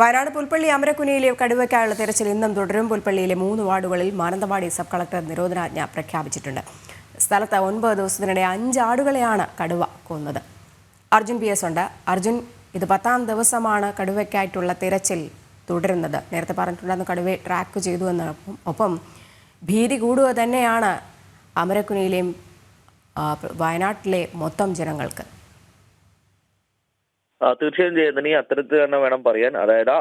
വയനാട് പുൽപ്പള്ളി അമരക്കുനിയിലെ കടുവയ്ക്കായുള്ള തെരച്ചിൽ ഇന്നും തുടരും. പുൽപ്പള്ളിയിലെ മൂന്ന് വാർഡുകളിൽ മാനന്തവാടി സബ് കളക്ടർ നിരോധനാജ്ഞ പ്രഖ്യാപിച്ചിട്ടുണ്ട്. സ്ഥലത്ത് ഒൻപത് ദിവസത്തിനിടെ അഞ്ച് ആടുകളെയാണ് കടുവ കൊന്നത്. അർജുൻ പി എസ് ഉണ്ട്. അർജുൻ ഇത് പത്താം ദിവസമാണ് കടുവയ്ക്കായിട്ടുള്ള തിരച്ചിൽ തുടരുന്നത്. നേരത്തെ പറഞ്ഞിട്ടുണ്ടായിരുന്നു കടുവയെ ട്രാക്ക് ചെയ്തു എന്ന്. ഒപ്പം ഭീതി കൂടുക തന്നെയാണ് അമരക്കുനിയിലെയും വയനാട്ടിലെ മൊത്തം ജനങ്ങൾക്ക്. തീർച്ചയായും ചെയ്യുന്നതിന് അത്തരത്തിൽ തന്നെ വേണം പറയാൻ. അതായത്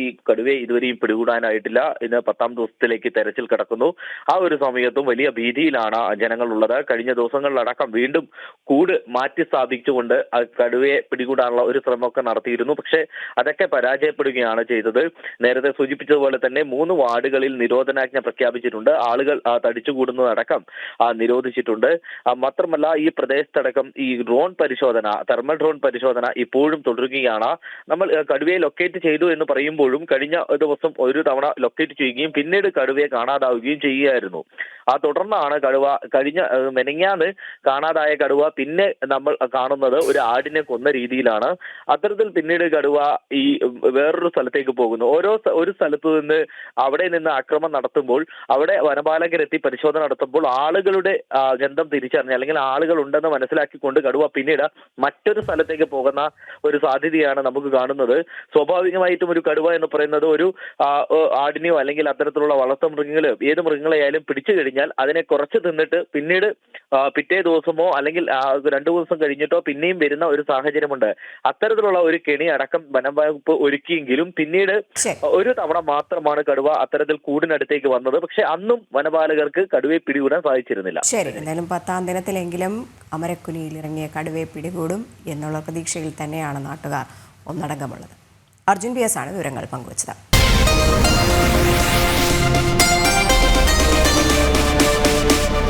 ഈ കടുവയെ ഇതുവരെയും പിടികൂടാനായിട്ടില്ല. ഇന്ന് പത്താം ദിവസത്തിലേക്ക് തെരച്ചിൽ കിടക്കുന്നു. ആ ഒരു സമയത്തും വലിയ ഭീതിയിലാണ് ജനങ്ങൾ ജനങ്ങളുള്ളത്. കഴിഞ്ഞ ദിവസങ്ങളിലടക്കം വീണ്ടും കൂട് മാറ്റി സ്ഥാപിച്ചുകൊണ്ട് ആ കടുവയെ പിടികൂടാനുള്ള ഒരു ശ്രമമൊക്കെ നടത്തിയിരുന്നു. പക്ഷേ അതൊക്കെ പരാജയപ്പെടുകയാണ് ചെയ്തത്. നേരത്തെ സൂചിപ്പിച്ചതുപോലെ തന്നെ മൂന്ന് വാർഡുകളിൽ നിരോധനാജ്ഞ പ്രഖ്യാപിച്ചിട്ടുണ്ട്. ആളുകൾ തടിച്ചുകൂടുന്നതടക്കം നിരോധിച്ചിട്ടുണ്ട്. മാത്രമല്ല ഈ പ്രദേശത്തടക്കം ഈ ഡ്രോൺ പരിശോധന തെർമൽ ഡ്രോൺ പരിശോധന ഇപ്പോഴും തുടരുകയാണ്. നമ്മൾ കടുവയെ ലൊക്കേറ്റ് ചെയ്തു എന്ന് പറയുമ്പോഴും കഴിഞ്ഞ ദിവസം ഒരു തവണ ലൊക്കേറ്റ് ചെയ്യുകയും പിന്നീട് കടുവയെ കാണാതാവുകയും ചെയ്യുകയായിരുന്നു. ആ തുടർന്നാണ് കടുവ കഴിഞ്ഞ മെനങ്ങാന്ന് കാണാതായ കടുവ പിന്നെ നമ്മൾ കാണുന്നത് ഒരു ആടിനെ കൊന്ന രീതിയിലാണ്. അത്തരത്തിൽ പിന്നീട് കടുവ ഈ വേറൊരു സ്ഥലത്തേക്ക് പോകുന്നു. ഓരോ ഒരു സ്ഥലത്ത് നിന്ന് അവിടെ നിന്ന് ആക്രമണം നടത്തുമ്പോൾ അവിടെ വനപാലകരെത്തി പരിശോധന നടത്തുമ്പോൾ ആളുകളുടെ ഗന്ധം തിരിച്ചറിഞ്ഞ് അല്ലെങ്കിൽ ആളുകൾ ഉണ്ടെന്ന് മനസ്സിലാക്കിക്കൊണ്ട് കടുവ പിന്നീട് മറ്റൊരു സ്ഥലത്തേക്ക് പോകുന്ന ഒരു സാധ്യതയാണ് നമുക്ക് കാണുന്നത്. സ്വാഭാവികമായിട്ടും ഒരു കടുവ എന്ന് പറയുന്നത് ഒരു ആടിനെയോ അല്ലെങ്കിൽ അത്തരത്തിലുള്ള വളർത്തു മൃഗങ്ങളെയോ ഏത് മൃഗങ്ങളെയായാലും പിടിച്ചു കഴിഞ്ഞാൽ അതിനെ കുറച്ച് തിന്നിട്ട് പിന്നീട് പിറ്റേ ദിവസമോ അല്ലെങ്കിൽ രണ്ടു ദിവസം കഴിഞ്ഞിട്ടോ പിന്നെയും വരുന്ന ഒരു സാഹചര്യമുണ്ട്. അത്തരത്തിലുള്ള ഒരു കെണി അടക്കം വനം വകുപ്പ് ഒരുക്കിയെങ്കിലും പിന്നീട് ഒരു തവണ മാത്രമാണ് കടുവ അത്തരത്തിൽ കൂടിനടുത്തേക്ക് വന്നത്. പക്ഷെ അന്നും വനപാലകർക്ക് കടുവയെ പിടികൂടാൻ സാധിച്ചിരുന്നില്ല. ശരി. എന്തായാലും പത്താം ദിനത്തിലെങ്കിലും അമരക്കുനിയിൽ ഇറങ്ങിയ കടുവയെ പിടികൂടും എന്നുള്ള പ്രതീക്ഷയിൽ തന്നെയാണ് നാട്ടുകാർ ഒന്നടങ്കമുള്ളത്. അർജുൻ പി എസ് ആണ് വിവരങ്ങൾ പങ്കുവച്ചത്.